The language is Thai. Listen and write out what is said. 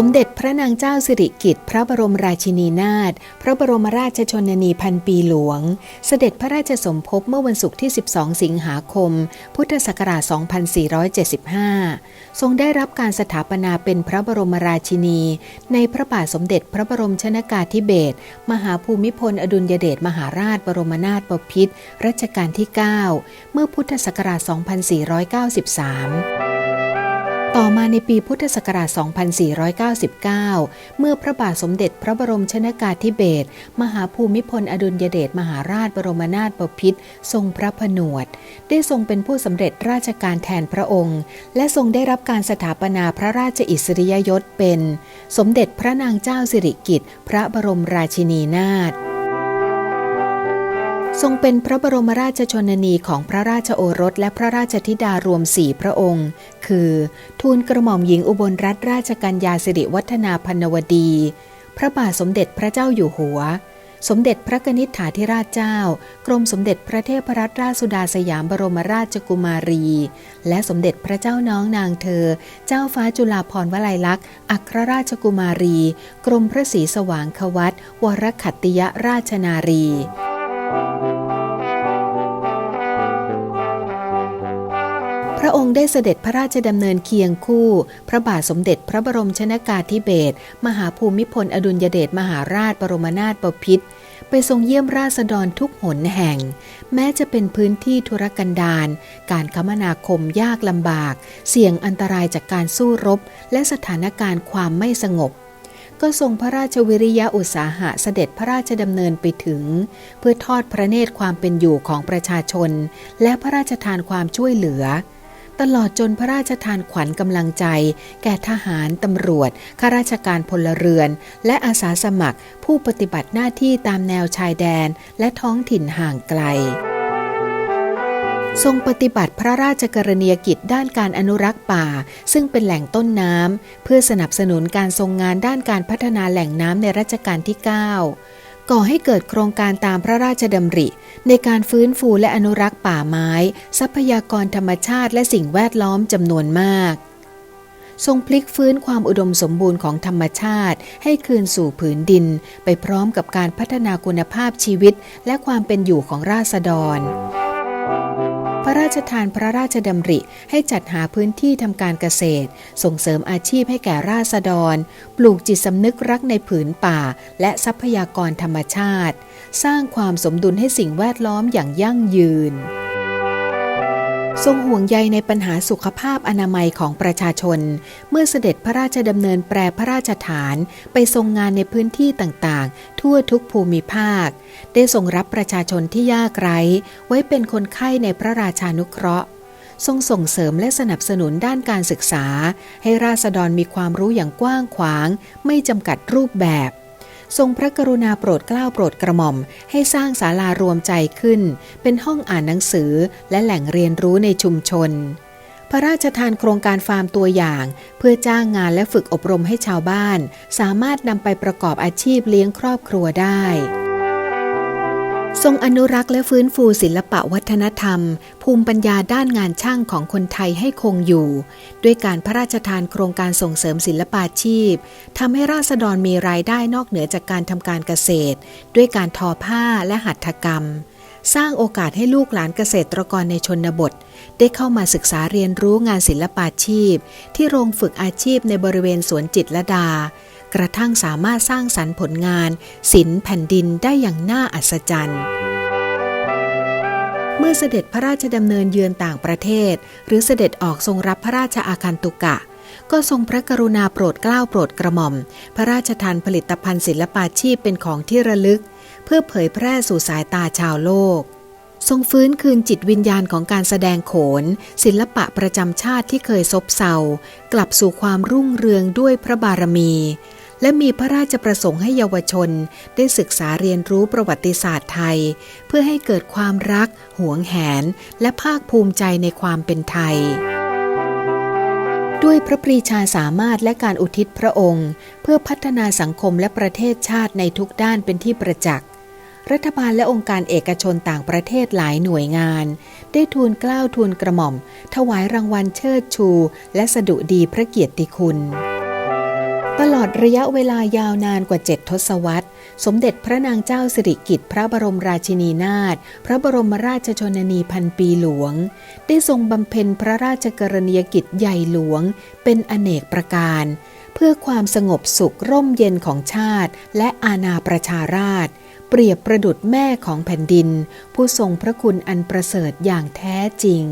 สมเด็จพระนางเจ้าสิริกิติ์พระบรมราชินีนาถพระบรมราชชนนีพันปีหลวง เสด็จพระราชสมภพเมื่อวันศุกร์ที่ 12 สิงหาคม พุทธศักราช 2475 ทรงได้รับการสถาปนาเป็นพระบรมราชินี ในพระบาทสมเด็จพระบรมชนากาธิเบศรมหาภูมิพลอดุลยเดชมหาราชบรมนาถบพิตรรัชกาลที่ 9 เมื่อพุทธศักราช 2493 ต่อมาในปีพุทธศักราช 2499 เมื่อพระบาทสมเด็จพระบรมชนากาธิเบศรมหาภูมิพลอดุลยเดชมหาราชบรมนาถบพิตรทรงพระผนวด ได้ทรงเป็นผู้สำเร็จราชการแทนพระองค์ และทรงได้รับการสถาปนาพระราชอิสริยยศเป็น สมเด็จพระนางเจ้าสิริกิติ์พระบรมราชินีนาถ ทรงเป็นพระบรมราชชนนีของพระราชโอรสและพระราชธิดารวมสี่พระองค์ คือ ทูลกระหม่อมหญิงอุบลรัตนราชกัญญาสิริวัฒนาพันวดี พระบาทสมเด็จพระเจ้าอยู่หัว สมเด็จพระกนิษฐาธิราชเจ้า กรมสมเด็จพระเทพรัตนราชสุดาสยามบรมราชกุมารี และสมเด็จพระเจ้าน้องนางเธอ เจ้าฟ้าจุฬาภรณ์วลัยลักษณ์ อัครราชกุมารี กรมพระศรีสว่างควัตวรขัตติยราชนารี ระองค์ได้เสด็จพระราชดำเนินเคียงคู่ พระบาทสมเด็จพระบรมชนากาธิเบศรมหาภูมิพลอดุลยเดชมหาราชบรมนาถบพิตรไปทรงเยี่ยมราษฎรทุกหนแห่ง แม้จะเป็นพื้นที่ธุรกันดารการคมนาคมยากลำบาก เสี่ยงอันตรายจากการสู้รบ และสถานการณ์ความไม่สงบ ก็ทรงพระราชวิริยะอุตสาหะเสด็จพระราชดำเนินไปถึง เพื่อทอดพระเนตรความเป็นอยู่ของประชาชน และพระราชทานความช่วยเหลือ ตลอดจนพระราชทานขวัญกำลังใจ แก่ทหาร ตำรวจ ข้าราชการพลเรือน และอาสาสมัคร ผู้ปฏิบัติหน้าที่ตามแนวชายแดน และท้องถิ่นห่างไกล ทรงปฏิบัติพระราชกรณียกิจด้านการอนุรักษ์ป่า ซึ่งเป็นแหล่งต้นน้ำเพื่อสนับสนุนการทรงงานด้านการพัฒนาแหล่งน้ำในรัชกาลที่ 9 ก่อให้เกิดโครงการตามพระราชดำริ ในการฟื้นฟูและอนุรักษ์ป่าไม้ ทรัพยากรธรรมชาติและสิ่งแวดล้อมจำนวนมาก ทรงพลิกฟื้นความอุดมสมบูรณ์ของธรรมชาติ ให้คืนสู่ผืนดิน ไปพร้อมกับการพัฒนาคุณภาพชีวิต และความเป็นอยู่ของราษฎร พระราชทานพระราชดำริให้จัดหาพื้นที่ทำการเกษตร ส่งเสริมอาชีพให้แก่ราษฎร ปลูกจิตสำนึกรักในผืนป่า และทรัพยากรธรรมชาติ สร้างความสมดุลให้สิ่งแวดล้อมอย่างยั่งยืน ทรงห่วงใยในปัญหาสุขภาพอนามัยของประชาชน เมื่อเสด็จพระราชดำเนินแปรพระราชฐานไปทรงงานในพื้นที่ต่างๆ ทั่วทุกภูมิภาค ได้ทรงรับประชาชนที่ยากไร้ไว้เป็นคนไข้ในพระราชานุเคราะห์ ทรงส่งเสริมและสนับสนุนด้านการศึกษา ให้ราษฎรมีความรู้อย่างกว้างขวาง ไม่จำกัดรูปแบบ ทรงพระกรุณาโปรดเกล้าโปรดกระหม่อม ให้สร้างศาลารวมใจขึ้น เป็นห้องอ่านหนังสือและแหล่งเรียนรู้ในชุมชน พระราชทานโครงการฟาร์มตัวอย่าง เพื่อจ้างงานและฝึกอบรมให้ชาวบ้าน สามารถนำไปประกอบอาชีพเลี้ยงครอบครัวได้ ทรงอนุรักษ์และฟื้นฟูศิลปะวัฒนธรรม ภูมิปัญญาด้านงานช่างของคนไทยให้คงอยู่ ด้วยการพระราชทานโครงการส่งเสริมศิลปาชีพทำให้ราษฎรมีรายได้นอกเหนือจากการทำการเกษตร ด้วยการทอผ้าและหัตถกรรม สร้างโอกาสให้ลูกหลานเกษตรกรในชนบท ได้เข้ามาศึกษาเรียนรู้งานศิลปาชีพ ที่โรงฝึกอาชีพในบริเวณสวนจิตรลดา กระทั่งสามารถสร้างสรรค์ผลงานศิลป์แผ่นดินได้อย่างน่าอัศจรรย์ เมื่อเสด็จพระราชดำเนินเยือนต่างประเทศ หรือเสด็จออกทรงรับพระราชอาคันตุกะ ก็ทรงพระกรุณาโปรดเกล้าโปรดกระหม่อม พระราชทานผลิตภัณฑ์ศิลปาชีพเป็นของที่ระลึก เพื่อเผยแพร่สู่สายตาชาวโลกทรงฟื้นคืนจิตวิญญาณของการแสดงโขน ศิลปะประจำชาติที่เคยซบเซากลับสู่ความรุ่งเรืองด้วยพระบารมี และมีพระราชประสงค์ให้เยาวชนได้ศึกษาเรียนรู้ประวัติศาสตร์ไทย เพื่อให้เกิดความรัก หวงแหน และภาคภูมิใจในความเป็นไทย ด้วยพระปรีชาสามารถและการอุทิศพระองค์ เพื่อพัฒนาสังคมและประเทศชาติในทุกด้านเป็นที่ประจักษ์รัฐบาลและองค์การเอกชนต่างประเทศหลายหน่วยงาน ได้ทูลเกล้าทูลกระหม่อม ถวายรางวัลเชิดชู และสดุดีพระเกียรติคุณ ตลอดระยะเวลายาวนานกว่าเจ็ดทศวรรษ สมเด็จพระนางเจ้าสิริกิติ์พระบรมราชินีนาถพระบรมราชชนนีพันปีหลวง ได้ทรงบำเพ็ญพระราชกรณียกิจใหญ่หลวง เป็นอเนกประการ เพื่อความสงบสุขร่มเย็นของชาติ และอาณาประชาราช เปรียบประดุดแม่ของแผ่นดิน ผู้ทรงพระคุณอันประเสริฐอย่างแท้จริง